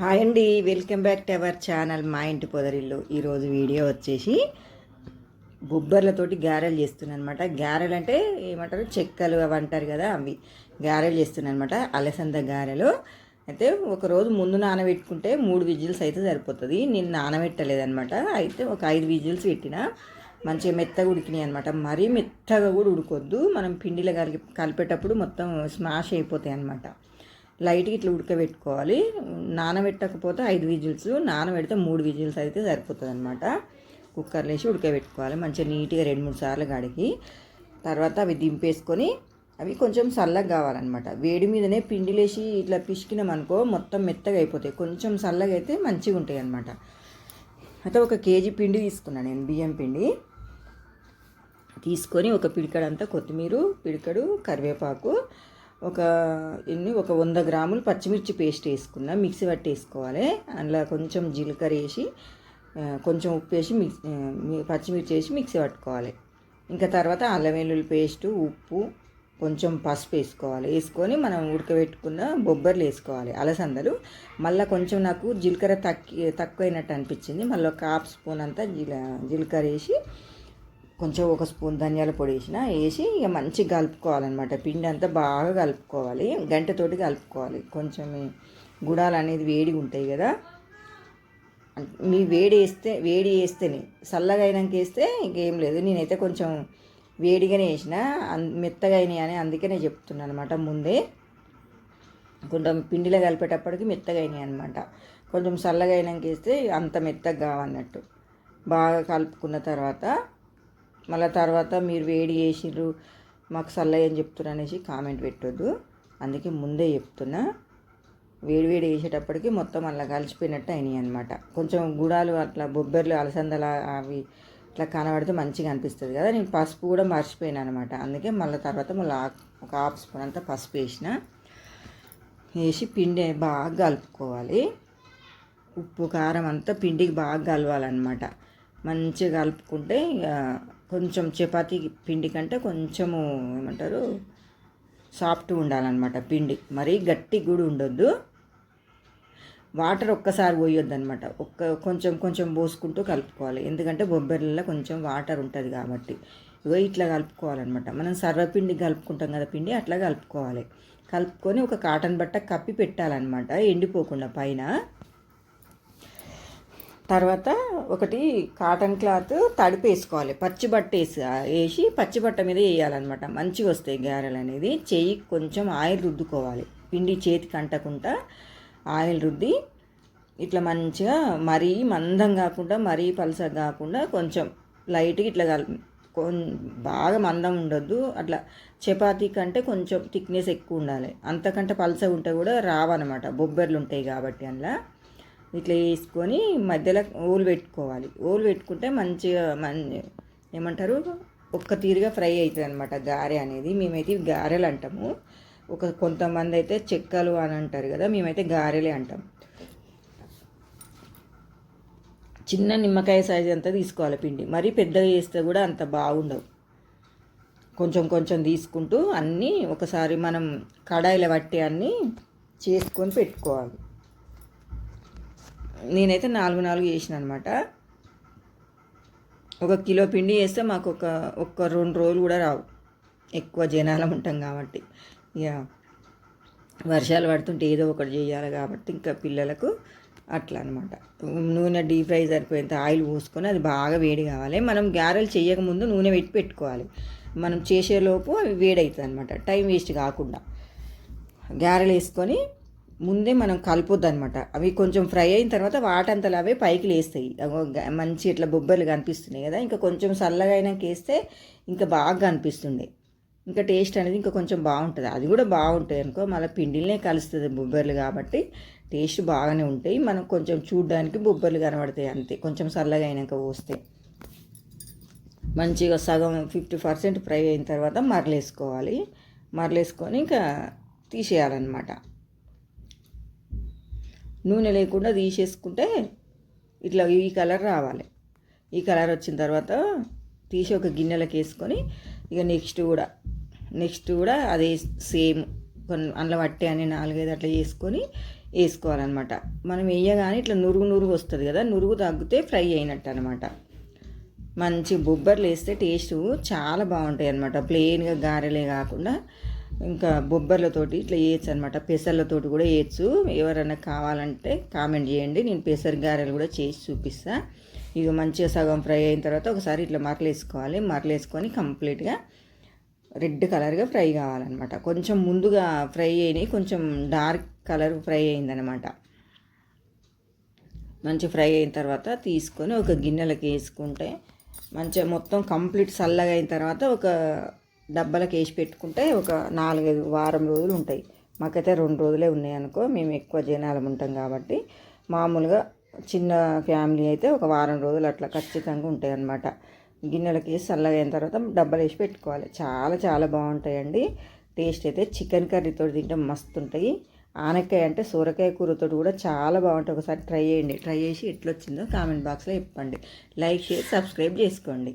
Hi అండి welcome back to our channel మా ఇంటి పొదరిల్లు. ఈరోజు వీడియో వచ్చేసి బొబ్బర్లతోటి గారెలు చేస్తున్నాను అనమాట గారెలు అంటే ఏమంటారు? చెక్కలు అవి అంటారు కదా అవి. గారెలు చేస్తున్నాను అనమాట అలసంద గారెలు. అయితే ఒకరోజు ముందు నానబెట్టుకుంటే మూడు విజిల్స్ అయితే సరిపోతుంది. నేను నానబెట్టలేదనమాట. అయితే ఒక ఐదు విజిల్స్ పెట్టిన మంచిగా మెత్తగా ఉడికినాయి అనమాట. మరీ మెత్తగా కూడా ఉడకొద్దు. మనం పిండిలో కలిపి కలిపేటప్పుడు మొత్తం స్మాష్ అయిపోతాయి అనమాట. లైట్గా ఇట్లా ఉడకబెట్టుకోవాలి. నానబెట్టకపోతే ఐదు విజిల్స్ నానబెడితే మూడు విజిల్స్ అయితే సరిపోతుంది అనమాట కుక్కర్లో వేసి ఉడకబెట్టుకోవాలి. మంచిగా నీట్గా రెండు మూడు సార్లు కడిగి తర్వాత అవి దింపేసుకొని అవి కొంచెం చల్లగా కావాలన్నమాట. వేడి మీదనే పిండిలేసి ఇట్లా పిసికినాం అనుకో మొత్తం మెత్తగా అయిపోతాయి. కొంచెం చల్లగా అయితే మంచిగా ఉంటాయి అనమాట అయితే ఒక కేజీ పిండి తీసుకున్నాను నేను బియ్యం పిండి. తీసుకొని ఒక పిడికడంతా కొత్తిమీర పిడికడు కరివేపాకు ఒక ఎన్ని ఒక వంద గ్రాములు పచ్చిమిర్చి పేస్ట్ వేసుకున్నా మిక్సీ పట్టేసుకోవాలి అందులో కొంచెం జీలకర్ర వేసి కొంచెం ఉప్పు వేసి మిక్స్ పచ్చిమిర్చి వేసి మిక్సీ పట్టుకోవాలి. ఇంకా తర్వాత అల్లం వెల్లుల్లి పేస్టు ఉప్పు కొంచెం పసుపు వేసుకోవాలి. వేసుకొని మనం ఉడకబెట్టుకున్న బొబ్బర్లు వేసుకోవాలి. అలసందలు. మళ్ళీ కొంచెం నాకు జీలకర్ర తక్కి తక్కువైనట్టు అనిపించింది. మళ్ళీ ఒక హాఫ్ స్పూన్ అంతా జీల జీలకర్ర వేసి కొంచెం ఒక స్పూన్ ధనియాల పొడి వేసిన వేసి ఇక మంచిగా కలుపుకోవాలన్నమాట. పిండి అంతా బాగా కలుపుకోవాలి. గంటతోటి కలుపుకోవాలి. కొంచెం గుడాలు అనేది వేడిగా ఉంటాయి కదా. మీ వేడి వేస్తే వేడి వేస్తేనే. చల్లగా అయినాక వేస్తే ఇంకేం లేదు. నేనైతే కొంచెం వేడిగానే వేసిన మెత్తగా అయినాయి అని అందుకనే చెప్తున్నాను అనమాట ముందే. కొంచెం పిండిలో కలిపేటప్పటికి మెత్తగా అయినాయి అనమాట కొంచెం చల్లగా అయినాక వేస్తే అంత మెత్తగా కావన్నట్టు. బాగా కలుపుకున్న తర్వాత మళ్ళీ తర్వాత మీరు వేడి చేసిర్రు మాకు చల్లగా అని చెప్తున్నారు అనేసి కామెంట్ పెట్టొద్దు. అందుకే ముందే చెప్తున్నా. వేడి వేడి వేసేటప్పటికి మొత్తం అలా కలిసిపోయినట్టు అయినాయి అనమాట కొంచెం గుడాలు అట్లా బొబ్బర్లు అలసందల అవి ఇట్లా కనబడితే మంచిగా అనిపిస్తుంది కదా. నేను పసుపు కూడా మర్చిపోయాను అనమాట అందుకే మళ్ళీ తర్వాత మళ్ళీ ఒక హాఫ్ స్పూన్ అంతా పసుపు వేసిన. వేసి పిండి బాగా కలుపుకోవాలి. ఉప్పు కారం అంతా పిండికి బాగా కలవాలన్నమాట. మంచిగా కలుపుకుంటే ఇక కొంచెం చపాతీ పిండి కంటే కొంచెము ఏమంటారు సాఫ్ట్ ఉండాలన్నమాట పిండి. మరీ గట్టి కూడా ఉండొద్దు. వాటర్ ఒక్కసారి పోయొద్దు అనమాట ఒక్క కొంచెం కొంచెం పోసుకుంటూ కలుపుకోవాలి. ఎందుకంటే బొబ్బర్లలో కొంచెం వాటర్ ఉంటుంది కాబట్టి. ఇగో ఇట్లా కలుపుకోవాలన్నమాట. మనం సర్వపిండి కలుపుకుంటాం కదా పిండి అట్లా కలుపుకోవాలి. కలుపుకొని ఒక కాటన్ బట్ట కప్పి పెట్టాలన్నమాట. ఎండిపోకుండా పైన. తర్వాత ఒకటి కాటన్ క్లాత్ తడిపి వేసుకోవాలి పచ్చి బట్ట వేసి వేసి పచ్చి బట్ట మీద వేయాలన్నమాట. మంచిగా వస్తాయి గారెలు అనేది. చెయ్యి కొంచెం ఆయిల్ రుద్దుకోవాలి. పిండి చేతికి అంటకుండా ఆయిల్ రుద్ది ఇట్లా మంచిగా మరీ మందం కాకుండా మరీ పలసగా కాకుండా కొంచెం లైట్గా ఇట్లా కల్ బాగా మందం ఉండొద్దు. అట్లా చపాతీ కంటే కొంచెం థిక్నెస్ ఎక్కువ ఉండాలి. అంతకంటే పలసగా ఉంటే కూడా రావన్నమాట. బొబ్బర్లు ఉంటాయి కాబట్టి అందులో. ఇట్లా వేసుకొని మధ్యలో ఓలు పెట్టుకోవాలి. ఓలు పెట్టుకుంటే మంచిగా మన్ ఏమంటారు? ఒక్క తీరుగా ఫ్రై అవుతుంది అనమాట గారె అనేది. మేమైతే గారెలు అంటాము. ఒక కొంతమంది అయితే చెక్కలు అని అంటారు కదా మేమైతే గారెలే అంటాం. చిన్న నిమ్మకాయ సైజ్ అంతా తీసుకోవాలి పిండి. మరీ పెద్దగా చేస్తే కూడా అంత బాగుండవు. కొంచెం కొంచెం తీసుకుంటూ అన్నీ ఒకసారి మనం కడాయిలో పట్టి అన్నీ చేసుకొని పెట్టుకోవాలి. నేనైతే నాలుగు నాలుగు చేసిన అనమాట ఒక కిలో పిండి వేస్తే మాకు ఒక ఒక్క రెండు రోజులు కూడా రావు. ఎక్కువ జనాలం ఉంటాం కాబట్టి. ఇక వర్షాలు పడుతుంటే ఏదో ఒకటి చేయాలి కాబట్టి ఇంకా పిల్లలకు అట్లా అనమాట నూనె డీప్ ఫ్రై సరిపోయేంత ఆయిల్ పోసుకొని అది బాగా వేడి కావాలి. మనం గారెలు చేయకముందు నూనె పెట్టి పెట్టుకోవాలి. మనం చేసేలోపు అవి వేడవుతుంది అనమాట టైం వేస్ట్ కాకుండా. గారెలు వేసుకొని ముందే మనం కలపొద్దు అనమాట అవి కొంచెం ఫ్రై అయిన తర్వాత వాటంతలు అవే పైకి లేస్తాయి. మంచి ఇట్లా బొబ్బర్లు కనిపిస్తున్నాయి కదా ఇంకా కొంచెం చల్లగా అయినాక వేస్తే ఇంకా బాగా కనిపిస్తుంది ఇంకా టేస్ట్ అనేది ఇంకా కొంచెం బాగుంటుంది. అది కూడా బాగుంటుంది అనుకో మళ్ళీ పిండిలనే కలుస్తుంది బొబ్బర్లు కాబట్టి టేస్ట్ బాగానే ఉంటాయి. మనం కొంచెం చూడడానికి బొబ్బర్లు కనబడతాయి అంతే. కొంచెం చల్లగా అయినాక పోస్తే. మంచిగా సగం ఫిఫ్టీ పర్సెంట్ ఫ్రై అయిన తర్వాత మరలేసుకోవాలి. మరలేసుకొని ఇంకా తీసేయాలన్నమాట. నూనె లేకుండా తీసేసుకుంటే ఇట్లా ఈ కలర్ రావాలి. ఈ కలర్ వచ్చిన తర్వాత తీసి ఒక గిన్నెలోకి వేసుకొని ఇక నెక్స్ట్ కూడా నెక్స్ట్ కూడా అదే సేమ్ కొన్ని అందులో పట్టే అని నాలుగైదు అట్లా చేసుకొని వేసుకోవాలన్నమాట. మనం వేయగానే ఇట్లా నురుగు నురుగు వస్తుంది కదా నురుగు తగ్గితే ఫ్రై అయినట్టు అనమాట మంచి బొబ్బర్లు వేస్తే టేస్ట్ చాలా బాగుంటాయి అనమాట ప్లెయిన్గా గారెలే కాకుండా ఇంకా బొబ్బర్లతోటి ఇట్లా వేయచ్చు అనమాట పెసర్లతోటి కూడా వేయచ్చు ఎవరైనా కావాలంటే కామెంట్ చేయండి. నేను పెసర్ గారెలు కూడా చేసి చూపిస్తా. ఇక మంచిగా సగం ఫ్రై అయిన తర్వాత ఒకసారి ఇట్లా మరలేసుకోవాలి. మరలేసుకొని కంప్లీట్గా రెడ్ కలర్గా ఫ్రై కావాలన్నమాట. కొంచెం ముందుగా ఫ్రై అయినాయి. కొంచెం డార్క్ కలర్ ఫ్రై అయిందనమాట మంచి ఫ్రై అయిన తర్వాత తీసుకొని ఒక గిన్నెలకు వేసుకుంటే మంచిగా మొత్తం కంప్లీట్ చల్లగా అయిన తర్వాత ఒక డబ్బాలకు వేసి పెట్టుకుంటే ఒక నాలుగైదు వారం రోజులు ఉంటాయి. మాకైతే రెండు రోజులే ఉన్నాయి అనుకో మేము ఎక్కువ జనాలు ఉంటాం కాబట్టి మామూలుగా చిన్న ఫ్యామిలీ అయితే ఒక వారం రోజులు అట్లా ఖచ్చితంగా ఉంటాయి అన్నమాట గిన్నెలకి చల్లగా అయిన తర్వాత డబ్బాలు వేసి పెట్టుకోవాలి. చాలా చాలా బాగుంటాయండి. టేస్ట్ అయితే చికెన్ కర్రీతో తింటే మస్తు ఉంటాయి. ఆనకాయ అంటే సొరకాయ కూరతో కూడా చాలా బాగుంటాయి. ఒకసారి ట్రై చేయండి. ట్రై చేసి ఎట్లొచ్చిందో కామెంట్ బాక్స్లో చెప్పండి. లైక్ షేర్ సబ్స్క్రైబ్ చేసుకోండి.